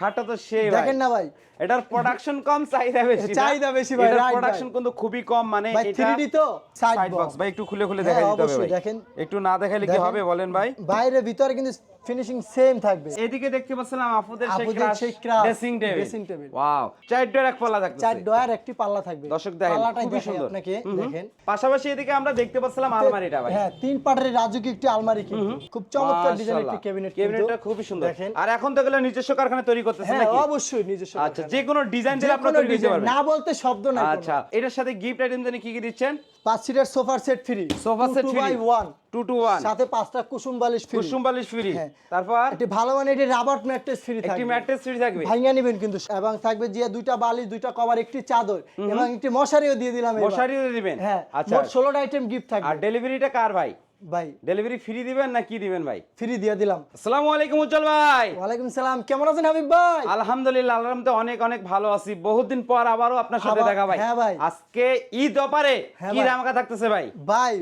খাটটা তো সেই দেখেন না ভাই। এটার প্রোডাকশন কম চাহিদা বেশি চাহিদা বেশি ভাই, এটার প্রোডাকশন কিন্তু খুবই কম মানে এটা 3D তো সাইড বক্স ভাই একটু খুলে খুলে হ্যাঁ, দেখাই দিতে হবে দেখেন। একটু না দেখালে কি হবে বলেন ভাই? বাইরে ভিতরে কিন্তু ফিনিশিং সেম থাকবে। এদিকে দেখতে পাচ্ছিলাম আপুদের সেই ক্রাশ সেই crush ড্রেসিং টেবিল ওয়াও চার ডোর এক পাল্লা থাকতেছে। চার ডয়ার একটি পাল্লা থাকবে। দর্শক দেখেন পাল্লাটাই খুবই দেখাই সুন্দর। আপনাকে। দেখেন। পাশাপাশি এদিকে আমরা দেখতে পাচ্ছিলাম আলমারিটা ভাই। হ্যাঁ তিন পাটের একটি আলমারি কিন্তু। খুব চমৎকার ডিজাইনের একটি ক্যাবিনেট ক্যাবিনেটটা খুবই সুন্দর। দেখেন। আর এখন তো এগুলো নিজস্ব কারখানা তৈরি করতেছে হ্যাঁ অবশ্যই নিজস্ব আচ্ছা। যে কোনো ডিজাইন দিলে আপনারা তৈরি করতে পারবেন। না বলতে শব্দ নাই আচ্ছা এটার সাথে গিফট আইটেম জানি কি কি দিচ্ছেন? পাঁচ সিটের সোফার set free sofa set free buy one two two one সাথে পাঁচটা কুসুম বালিশ ফ্রি কুসুম বালিশ ফ্রি হ্যাঁ। তারপর? একটি ভালো মানে এটি রাবার ম্যাট্রেস ফ্রি থাকবে একটি থাকবে। ম্যাট্রেস ফ্রি থাকবে। ভাঙিয়ে নেবেন কিন্তু। এবং থাকবে যে দুইটা বালিশ দুইটা কভার একটি চাদর। এবং একটি মশারিও দিয়ে দিলাম। মশারিও দিবেন? হ্যাঁ। আচ্ছা। মোট ষোলোটা আইটেম গিফট আর ডেলিভারিটা কার ভাই? ভাই। ডেলিভারি ফ্রি দিবেন না কি দিবেন ভাই? ফ্রি দিয়ে দিলাম। আসসালামু আলাইকুম উজ্জ্বল ভাই। ওয়ালাইকুম সালাম। কেমন আছেন হাবিব ভাই? আলহামদুলিল্লাহ আল্লাহর রহমতে অনেক অনেক ভালো আছি। বহুদিন পর আবারও আপনার সাথে দেখা ভাই। হ্যাঁ ভাই। আজকে ঈদ অপারে হ্যাঁ কি। রামাকা থাকতেছে ভাই? ভাই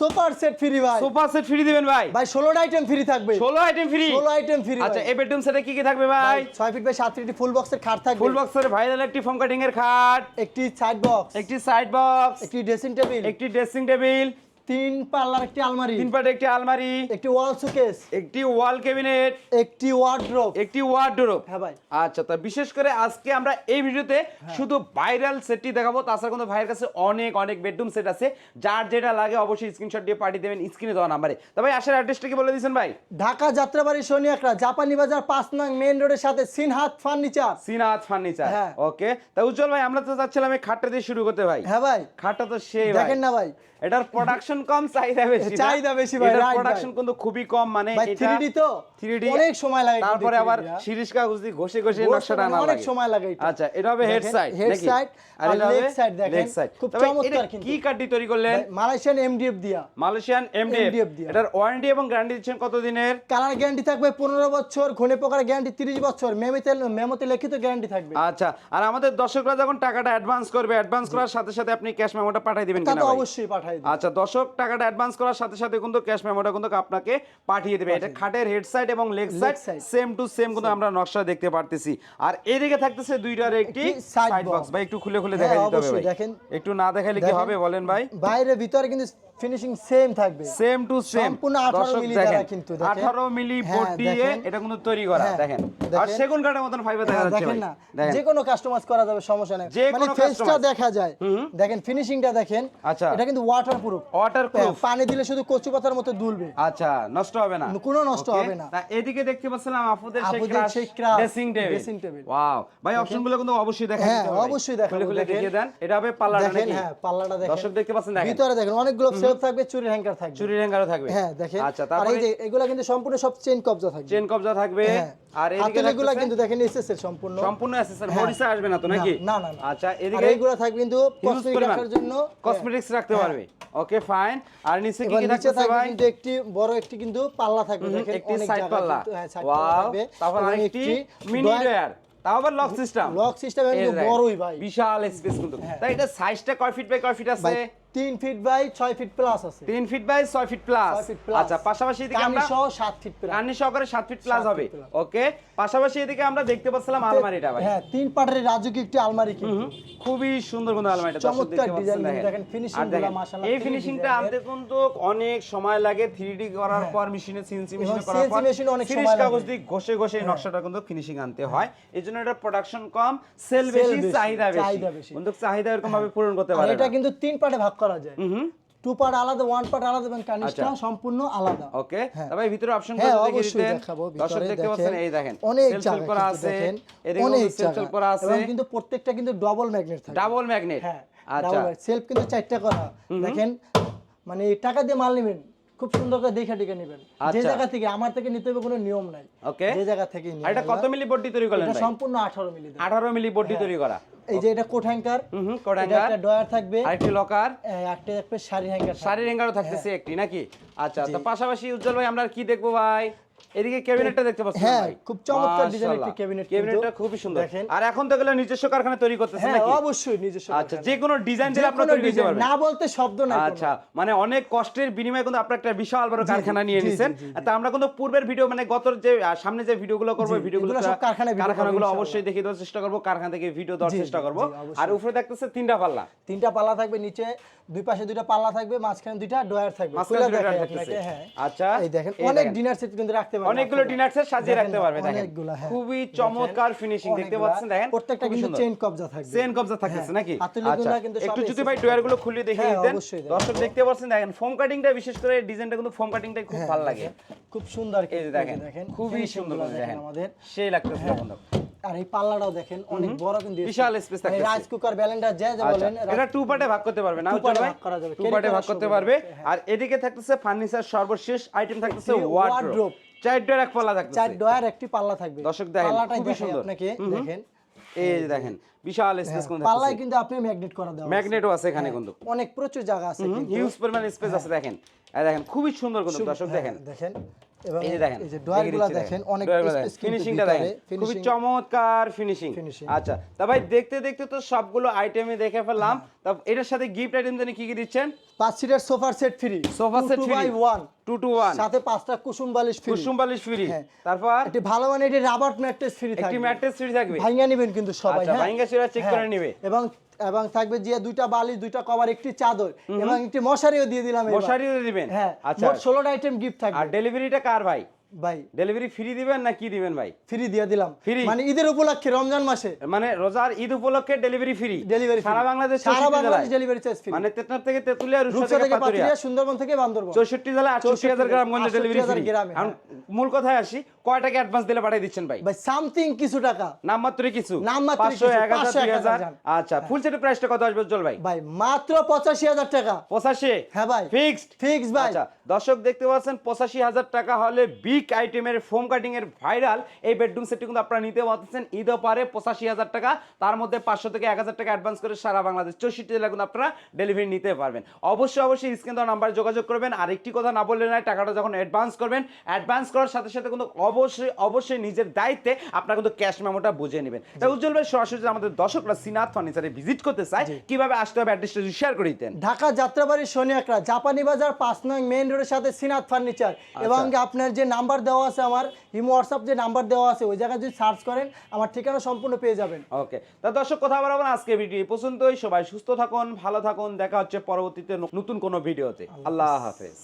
সোফার সেট ফ্রি ভাই। সোফা সেট ফ্রি দিবেন ভাই। ভাই ষোলোটা আইটেম ফ্রি থাকবে। ষোলো আইটেম ফ্রি ষোলো আইটেম ফ্রি আচ্ছা এই বেডরুম সেটে কি কি থাকবে ভাই? ভাই ছয় ফিট বাই সাত ফিট ফুল বক্সের খাট থাকবে। ফুল বক্সের ভাইরাল একটি ফোম কাটিং এর খাট। একটি সাইড বক্স একটি সাইড বক্স একটি ড্রেসিং টেবিল একটি ড্রেসিং টেবিল তিন পাল্লার একটি আলমারি। তিন পাটে একটি আলমারি। একটি ওয়াল সুকেস। একটি ওয়াল ক্যাবিনেট। একটি ওয়ার্ড্রোব। একটি ওয়ার্ডরোব। হ্যাঁ ভাই। আচ্ছা তা বিশেষ করে আজকে আমরা এই ভিডিওতে শুধু ভাইরাল সেটটি দেখাবো। তাছাড়া কিন্তু ভাইয়ের কাছে অনেক অনেক বেডরুম সেট আছে। যার যেটা লাগে অবশ্যই স্ক্রিনশট দিয়ে পাঠিয়ে দেবেন স্ক্রিনে দেওয়া নাম্বারে। তবে আসার অ্যাড্রেসটা কি বলে দিয়েছেন ভাই? ঢাকা যাত্রাবাড়ি শনিয়াকড়া জাপানি বাজার পাঁচ নং মেইন রোডের সাথে সিনহাত ফার্নিচার সিনাত ফার্নিচার হ্যাঁ। ওকে তা উজ্জ্বল ভাই আমরা তো চাচ্ছিলাম এই খাটটা দিয়ে শুরু করতে ভাই। হ্যাঁ ভাই। খাটটা তো সেই ভাই। দেখেন না ভাই। এটার প্রোডাকশন কম চাহিদা বেশি চাহিদা বেশি ভাই, right প্রোডাকশন কিন্তু খুবই কম মানে এটা 3D তো 3D অনেক সময় লাগে তারপরে আবার দিয়া। শিরিষ কাগজ দিয়ে ঘষে ঘষে নকশাটা মানে আনা অনেক সময় লাগে এটা। আচ্ছা এটা হবে হেড সাইড head side আর এটা leg side দেখেন। লেগ সাইড খুব চমৎকার কিন্তু। কি কাঠি তৈরি করলেন? মালয়েশিয়ান এমডিএফ দিয়া। মালয়েশিয়ান এমডিএফ দিয়া। এটার ওয়ারেন্টি এবং গ্যারান্টি দিচ্ছেন কত দিনের কালার গ্যারান্টি থাকবে পনেরো বছর ঘনে পোকার গ্যারান্টি তিরিশ বছর মেমোতে মেমোতে লিখিত গ্যারান্টি থাকবে। আচ্ছা আর আমাদের দর্শকরা যখন টাকাটা অ্যাডভান্স করবে অ্যাডভান্স করার সাথে সাথে আপনি ক্যাশ মেমোটা পাঠিয়ে দিবেন কিনা অবশ্যই পাঠাই দিই আচ্ছা দর্শক টাকাটা অ্যাডভান্স করার সাথে সাথে কিন্তু ক্যাশ মেমোটা কিন্তু আপনাকে পাঠিয়ে দেবে। এটা খাটের হেড সাইড এবং leg side same to same কিন্তু আমরা নকশা দেখতে পারতেছি। আর এদিকে থাকতেছে দুইটার একটি সাইড বক্স ভাই একটু খুলে খুলে দেখা দেখাই দিতে হবে দেখেন। একটু না দেখালে কি হবে বলেন ভাই? বাইরে ভিতরে কিন্তু ফিনিশিং সেম থাকবে। সেম টু সেম সম্পূর্ণ 18 মিলি দ্বারা কিন্তু দেখেন। 18 মিলি হ্যাঁ, বোর্ড দিয়ে এটা কিন্তু তৈরি করা হ্যাঁ, দেখেন। আর সেগুন কাঠের মতন ফাইবার দেখা হ্যাঁ, যাচ্ছে দেখেন না। যে কোনো কাস্টমাইজ করা যাবে সমস্যা নেই। মানে ফেসটা দেখা যায়। দেখেন ফিনিশিংটা দেখেন আচ্ছা। এটা কিন্তু ওয়াটার প্রুফ ওয়াটার প্রুফ পানি দিলে শুধু কচু পাতার মতো দুলবে। আচ্ছা নষ্ট হবে না। কোনো নষ্ট হবে না। এদিকে দেখতে পাচ্ছিলাম আপুদের সেই ক্রাশ সেই crush ড্রেসিং টেবিল ওয়াও ভাই অপশনগুলো কিন্তু অবশ্যই দেখা হ্যাঁ, অবশ্যই দেখেন। দেখিয়ে দেন। এটা হবে পাল্লাটা দেখেন হ্যাঁ পাল্লাটা দেখেন। দর্শক দেখতে পাচ্ছেন দেখেন। ভিতরে দেখেন অনেকগুলো সেলফ থাকবে চুরির হ্যাঙ্গার থাকবে। চুরি রেঙ্গারও থাকবে। হ্যাঁ দেখেন আচ্ছা তারপরে এই যে এগুলা কিন্তু সম্পূর্ণ সব চেন কবজা থাকবে। চেন কবজা থাকবে। হ্যাঁ। আর এদিকে এগুলা কিন্তু দেখেন এসএস এর সম্পূর্ণ। সম্পূর্ণ অ্যাসেসর হ্যাঁ। মরিসা আসবে না তো নাকি? না না আচ্ছা এদিকে এইগুলা থাকবে কিন্তু কসমেটিক পরিমাণ। রাখার জন্য। কসমেটিক্স রাখতে পারবে। ওকে ফাইন আর নিচে কি কি নিচে থাকতেছে ভাই? কিন্তু একটি বড় একটি কিন্তু পাল্লা থাকবে। দেখেন একটি সাইড পাল্লা। হ্যাঁ, ওয়াও তারপর আরেকটি মিনি ডয়ার তাও আবার লক সিস্টেম লক সিস্টেম কিন্তু বড়ই ভাই। বিশাল স্পেস কিন্তু। তাই এটা সাইজটা কয় ফিট বাই কয় ফিট আছে? ভাই তিন ফিট বাই ছয় ফিট প্লাস আছে। তিন ফিট বাই ছয় ফিট প্লাস। আচ্ছা পাশাপাশি এদিকে আমরা সহ সাত ফিট প্লাস কানি সহকারে সাত ফিট প্লাস হবে। ওকে পাশাপাশি এদিকে আমরা দেখতে পাচ্ছিলাম আলমারিটা ভাই। হ্যাঁ তিন পাটের রাজুকি একটি আলমারি কিন্তু। খুবই সুন্দর কিন্তু আলমারিটা দর্শক দেখতে পাচ্ছেন দেখেন। finishing আর মাশাআল্লাহ এই ফিনিশিংটা আনতে কিন্তু অনেক সময় লাগে 3D করার পর মেশিনে সিএনসি মেশিনে করার পর ফিনিশ কাগজ দিয়ে ঘষে ঘষে এই নকশাটা কিন্তু ফিনিশিং আনতে হয়। এজন্য এটা প্রোডাকশন কম সেল বেশি চাহিদা বেশি। কিন্তু চাহিদা এরকম ভাবে পূরণ করতে পারে এটা কিন্তু তিন পার্টে ভাগ করা যায়। টু পার্ট আলাদা ওয়ান পার্ট আলাদা এবং কানিসটা আচ্ছা। সম্পূর্ণ আলাদা। ওকে হ্যাঁ। তবে ভিতরে অপশনগুলো অবশ্যই দিতেন। দর্শক দেখতে পাচ্ছেন এই দেখেন। অনেক সেল করা আছে। এদিকে অনেক সেল করা আছে। এবং কিন্তু প্রত্যেকটা কিন্তু ডাবল ম্যাগনেট থাকে। ডাবল ম্যাগনেট হ্যাঁ আচ্ছা। সেলফ কিন্তু চারটা করা। দেখেন মানে টাকা দিয়ে মাল নেবেন খুব সুন্দর করে দেখে টিকে নেবেন। যে আচ্ছা। জায়গা থেকে আমার থেকে নিতে হবে কোনো নিয়ম নাই। ওকে যে জায়গা থেকে এটা কত মিলি বডি তৈরি করলেন এটা সম্পূর্ণ 18 মিলি দেবে। 18 মিলি বডি তৈরি করা। এই যে এটা কোট হ্যাঙ্গার হুম হুম এটা একটা ডয়ার থাকবে। আরেকটি লকার। একটা একটা শাড়ি হ্যাঙ্গার শাড়ি হ্যাঙ্গারও থাকতেছে হ্যাঁ। একটি নাকি? আচ্ছা তো পাশাপাশি উজ্জ্বল ভাই আমরা কি দেখব ভাই? এদিকে ক্যাবিনেটটা দেখতে পাচ্ছেন হ্যাঁ, খুব চমৎকার ডিজাইনের একটি cabinet ক্যাবিনেটটা খুবই সুন্দর। দেখেন। আর এখন তো এগুলো নিজস্ব কারখানা তৈরি করতেছেন হ্যাঁ অবশ্যই নিজস্ব আচ্ছা যে কোনো ডিজাইন দিলে আপনারা তৈরি করতে পারবেন। না বলতে শব্দ কোনো। আচ্ছা মানে অনেক কষ্টের বিনিময়ে কিন্তু আপনারা একটা বিশাল বড় কারখানা নিয়ে নিছেন। তা আমরা কিন্তু পূর্বের ভিডিও মানে গত যে সামনে যে ভিডিওগুলো করব ভিডিওগুলো সব video কারখানাগুলো অবশ্যই দেখিয়ে দেওয়ার চেষ্টা করব কারখানা থেকে ভিডিও দেওয়ার চেষ্টা করব। আর উপরে দেখতেছে তিনটা পাল্লা। তিনটা পাল্লা থাকবে নিচে দুই পাশে দুইটা পাল্লা থাকবে মাঝখানে দুইটা ডয়ার থাকবে। হ্যাঁ। আচ্ছা, এই দেখেন অনেক ডিনার সেট কিন্তু রাখতে পারবেন অনেকগুলো আপনারা। ডিনার সেট সাজিয়ে রাখতে পারবে দেখেন। হ্যাঁ। খুবই চমৎকার ফিনিশিং দেখতে পাচ্ছেন দেখেন প্রত্যেকটা কিন্তু। চেইন কবজা থাকবে। চেন কবজা থাকতেছে হ্যাঁ, নাকি? আচ্ছা একটু যদি ভাই ডয়ারগুলো খুলে দেখিয়ে হ্যাঁ, দিতেন দর্শক দেখতে পাচ্ছেন দেখেন ফোম কাটিংটা বিশেষ করে ডিজাইনটা কিন্তু ফোম কাটিংটা খুব ভালো লাগে। খুব সুন্দর এই দেখেন খুবই সুন্দর দেখেন আমাদের। সেই লাগতেছে বন্ধু। আর এই পাল্লাটাও দেখেন অনেক বড় কিন্তু বিশাল space থাকতেছে। রাইস কুকার ব্যালেন্ডার যা যা আচ্ছা বলেন এটা টু পার্টে ভাগ করতে পারবে না উজ্জ্বল ভাই? টু পার্টে ভাগ করতে পারবে। আর এদিকে থাকতেছে ফার্নিচার সর্বশেষ আইটেম থাকতেছে ওয়ার্ড্রোব। চার ডোর এক পাল্লা চার ডয়ার একটি পাল্লা থাকবে। দর্শক দেখেন, পাল্লাটাই খুবই সুন্দর। আপনাকে দেখেন। এই যে দেখেন বিশাল স্পেস কোন পাল্লায় কিন্তু আপনি ম্যাগনেট করা দেওয়া ম্যাগনেটও আছে এখানে কিন্তু। অনেক প্রচুর জায়গা আছে কিন্তু। হিউজ পরিমাণ স্পেস আছে দেখেন। এই দেখেন খুবই সুন্দর কিন্তু দর্শক হ্যাঁ, দেখেন। দেখেন এই যে দেখেন এই যে ডয়ারগুলো দেখেন অনেক ফিনিশিংটা দেখেন। খুবই চমৎকার ফিনিশিং। আচ্ছা তা ভাই দেখতে দেখতে তো সবগুলো আইটেমে দেখে ফেললাম। তা এটার সাথে গিফট আইটেম জানি কি কি দিচ্ছেন? পাঁচ সিটের সোফার set free sofa set free by one two two one সাথে পাঁচটা কুসুম বালিশ ফ্রি কুসুম বালিশ ফ্রি হ্যাঁ। তারপর? একটি ভালো মানে এটি রাবার ম্যাট্রেস ফ্রি একটি থাকবে। ম্যাট্রেস ফ্রি থাকবে। ভাঙিয়ে নেবেন কিন্তু সবাই আচ্ছা, হ্যাঁ। চুরা check করে হ্যাঁ। নিবে। এবং এবং থাকবে যে দুইটা বালিশ দুইটা কভার একটি চাদর। এবং একটি মশারিও দিয়ে দিলাম মশারিও দিবেন। হ্যাঁ। আচ্ছা। মোট ষোলোটা আইটেম গিফট আর থাকবে ডেলিভারিটা কার ভাই? ভাই। ডেলিভারি ফ্রি দিবেন না কি দিবেন ভাই? ফ্রি দিয়ে দিলাম। Free? মানে ঈদের উপলক্ষে রমজান মাসে। মানে রোজার ঈদ উপলক্ষে ডেলিভারি ফ্রি ডেলিভারি সারা বাংলাদেশ সারা বাংলাদেশ ডেলিভারি চার্জ ফ্রি মানে তেতনার থেকে তেতুলিয়া রূপসা থেকে পাতুরিয়া সুন্দরবন থেকে বান্দরবন। চৌষট্টি জেলা আটষট্টি হাজার গ্রামগঞ্জে 68 ডেলিভারি ফ্রি এখন মূল কথায় আসি কয় টাকা অ্যাডভান্স দিলে পাঠিয়ে দিচ্ছেন ভাই? ভাই সামথিং কিছু টাকা। নামমাত্র কিছু। নামমাত্র কিছু, এক হাজার 500, 1000 আচ্ছা ফুল সেটের প্রাইসটা কত আসবে উজ্জ্বল ভাই? ভাই মাত্র পঁচাশি হাজার টাকা। পঁচাশি? হ্যাঁ ভাই। ফিক্সড ফিক্স ভাই। আচ্ছা দর্শক দেখতে পাচ্ছেন পঁচাশি হাজার টাকা হলে বিগ আইটেমের ফোম কাটিং এর ভাইরাল এই বেডরুম সেটটি কিন্তু আপনারা নিতে পারতেছেন। ঈদ পারে পঁচাশি হাজার টাকা তার মধ্যে পাঁচশো থেকে এক হাজার টাকা অ্যাডভান্স করে সারা বাংলাদেশ। চৌষট্টি জেলা কিন্তু আপনারা ডেলিভারি নিতে পারবেন। অবশ্যই অবশ্যই স্ক্রিন দেওয়া নাম্বারে যোগাযোগ করবেন। আর একটি কথা না বললে নয় টাকাটা যখন অ্যাডভান্স করবেন অ্যাডভান্স করার সাথে সাথে কিন্তু অবশ্যই অবশ্যই নিজের দায়িত্বে আপনারা কিন্তু ক্যাশ মেমোটা বুঝে নেবেন। তাই উজ্জ্বল ভাই সরাসরি আমাদের দর্শকরা সিনাথ ফার্নিচারে ভিজিট করতে চায় কীভাবে আসতে হবে অ্যাড্রেসটা শেয়ার করে দিতেন? ঢাকা যাত্রাবাড়ি শনি একরা জাপানি বাজার পাঁচ নং মেইন রোডের সাথে সিনাথ ফার্নিচার। এবং আপনার যে নাম্বার দেওয়া আছে আমার ইমো হোয়াটসঅ্যাপ যে নাম্বার দেওয়া আছে ওই জায়গায় যদি সার্চ করেন আমার ঠিকানা সম্পূর্ণ পেয়ে যাবেন। ওকে তা দর্শক কথা বলবেন আজকে ভিডিও এই পর্যন্তই। সবাই সুস্থ থাকুন ভালো থাকুন। দেখা হচ্ছে পরবর্তীতে নতুন কোনো ভিডিওতে আল্লাহ হাফেজ।